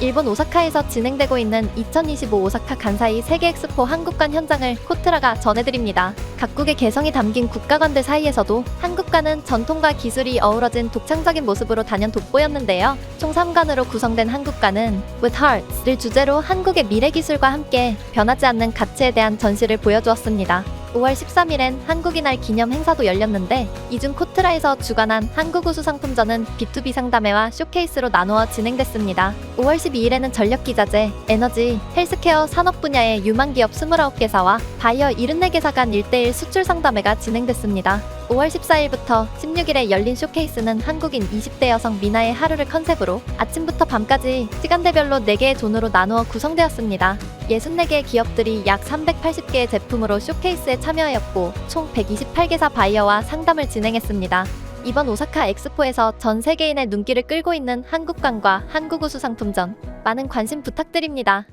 일본 오사카에서 진행되고 있는 2025 오사카 간사이 세계 엑스포 한국관 현장을 코트라가 전해드립니다. 각국의 개성이 담긴 국가관들 사이에서도 한국관은 전통과 기술이 어우러진 독창적인 모습으로 단연 돋보였는데요. 총 3관으로 구성된 한국관은 With Hearts를 주제로 한국의 미래 기술과 함께 변하지 않는 가치에 대한 전시를 보여주었습니다. 5월 13일엔 한국인 날 기념 행사도 열렸는데 이중 코트라에서 주관한 한국 우수 상품전은 B2B 상담회와 쇼케이스로 나누어 진행됐습니다. 5월 12일에는 전력기자재, 에너지, 헬스케어 산업 분야의 유망 기업 29개사와 바이어 74개사 간 1대1 수출 상담회가 진행됐습니다. 5월 14일부터 16일에 열린 쇼케이스는 한국인 20대 여성 미나의 하루를 컨셉으로 아침부터 밤까지 시간대별로 4개의 존으로 나누어 구성되었습니다. 64개의 기업들이 약 380개의 제품으로 쇼케이스에 참여하였고 총 128개사 바이어와 상담을 진행했습니다. 이번 오사카 엑스포에서 전 세계인의 눈길을 끌고 있는 한국관과 한국 우수 상품전 많은 관심 부탁드립니다.